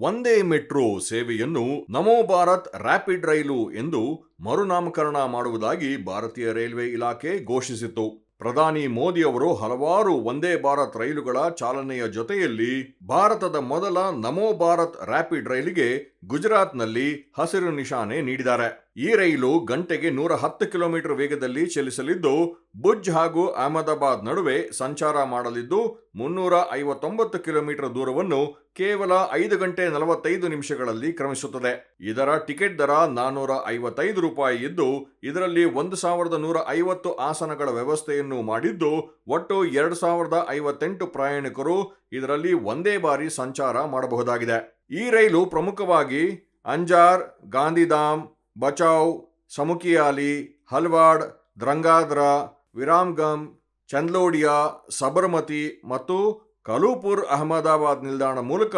ಒಂದೇ ಮೆಟ್ರೋ ಸೇವೆಯನ್ನು ನಮೋ ಭಾರತ್ ರ್ಯಾಪಿಡ್ ರೈಲು ಎಂದು ಮರುನಾಮಕರಣ ಮಾಡುವುದಾಗಿ ಭಾರತೀಯ ರೈಲ್ವೆ ಇಲಾಖೆ ಘೋಷಿಸಿತು ಪ್ರಧಾನಿ ಮೋದಿ ಅವರು ಹಲವಾರು ಒಂದೇ ಭಾರತ್ ರೈಲುಗಳ ಚಾಲನೆಯ ಜೊತೆಯಲ್ಲಿ ಭಾರತದ ಮೊದಲ ನಮೋ ಭಾರತ್ ರ್ಯಾಪಿಡ್ ರೈಲಿಗೆ ಗುಜರಾತ್ನಲ್ಲಿ ಹಸಿರು ನಿಶಾನೆ ನೀಡಿದ್ದಾರೆ. ಈ ರೈಲು ಗಂಟೆಗೆ ನೂರ ಹತ್ತು ಕಿಲೋಮೀಟರ್ ವೇಗದಲ್ಲಿ ಚಲಿಸಲಿದ್ದು ಭುಜ್ ಹಾಗೂ ಅಹಮದಾಬಾದ್ ನಡುವೆ ಸಂಚಾರ ಮಾಡಲಿದ್ದು, ಮುನ್ನೂರ ಐವತ್ತೊಂಬತ್ತು ಕಿಲೋಮೀಟರ್ ದೂರವನ್ನು ಕೇವಲ ಐದು ಗಂಟೆ ನಲವತ್ತೈದು ನಿಮಿಷಗಳಲ್ಲಿ ಕ್ರಮಿಸುತ್ತದೆ. ಇದರ ಟಿಕೆಟ್ ದರ ನಾನ್ನೂರ ಐವತ್ತೈದು ರೂಪಾಯಿ ಇದ್ದು, ಇದರಲ್ಲಿ ಒಂದು ಸಾವಿರದ ನೂರ ಐವತ್ತು ಆಸನಗಳ ವ್ಯವಸ್ಥೆಯನ್ನು ಮಾಡಿದ್ದು, ಒಟ್ಟು ಎರಡು ಸಾವಿರದ ಐವತ್ತೆಂಟು ಪ್ರಯಾಣಿಕರು ಇದರಲ್ಲಿ ಒಂದೇ ಬಾರಿ ಸಂಚಾರ ಮಾಡಬಹುದಾಗಿದೆ. ಈ ರೈಲು ಪ್ರಮುಖವಾಗಿ ಅಂಜಾರ್, ಗಾಂಧಿಧಾಮ್, ಬಚಾವ್ ಸಮುಕಿಯಾಲಿ ಹಲ್ವಾಡ್, ದ್ರಂಗಾದ್ರ, ವಿರಾಮ್ಗಮ್, ಚಂದ್ಲೋಡಿಯಾ, ಸಬರ್ಮತಿ ಮತ್ತು ಕಲೂಪುರ್ ಅಹಮದಾಬಾದ್ ನಿಲ್ದಾಣ ಮೂಲಕ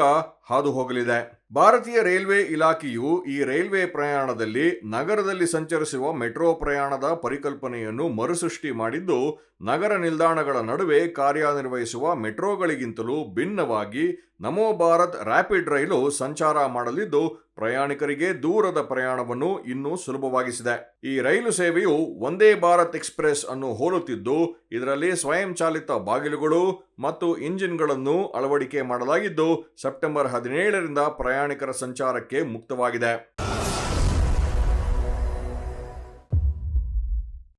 ಹಾದು ಹೋಗಲಿದೆ. ಭಾರತೀಯ ರೈಲ್ವೆ ಇಲಾಖೆಯು ಈ ರೈಲ್ವೆ ಪ್ರಯಾಣದಲ್ಲಿ ನಗರದಲ್ಲಿ ಸಂಚರಿಸುವ ಮೆಟ್ರೋ ಪ್ರಯಾಣದ ಪರಿಕಲ್ಪನೆಯನ್ನು ಮರುಸೃಷ್ಟಿ ಮಾಡಿದ್ದು, ನಗರ ನಿಲ್ದಾಣಗಳ ನಡುವೆ ಕಾರ್ಯನಿರ್ವಹಿಸುವ ಮೆಟ್ರೋಗಳಿಗಿಂತಲೂ ಭಿನ್ನವಾಗಿ ನಮೋ ಭಾರತ್ ರ್ಯಾಪಿಡ್ ರೈಲು ಸಂಚಾರ ಮಾಡಲಿದ್ದು, ಪ್ರಯಾಣಿಕರಿಗೆ ದೂರದ ಪ್ರಯಾಣವನ್ನು ಇನ್ನೂ ಸುಲಭವಾಗಿಸಿದೆ. ಈ ರೈಲು ಸೇವೆಯು ಒಂದೇ ಭಾರತ್ ಎಕ್ಸ್ಪ್ರೆಸ್ ಅನ್ನು ಹೋಲುತ್ತಿದ್ದು, ಇದರಲ್ಲಿ ಸ್ವಯಂ ಚಾಲಿತ ಬಾಗಿಲುಗಳು ಮತ್ತು ಇಂಜಿನ್ಗಳನ್ನು ಅಳವಡಿಕೆ ಮಾಡಲಾಗಿದ್ದು, ಸೆಪ್ಟೆಂಬರ್ ಹದಿನೇಳರಿಂದ ಪ್ರಯಾಣಿಕರ ಸಂಚಾರಕ್ಕೆ ಮುಕ್ತವಾಗಿದೆ.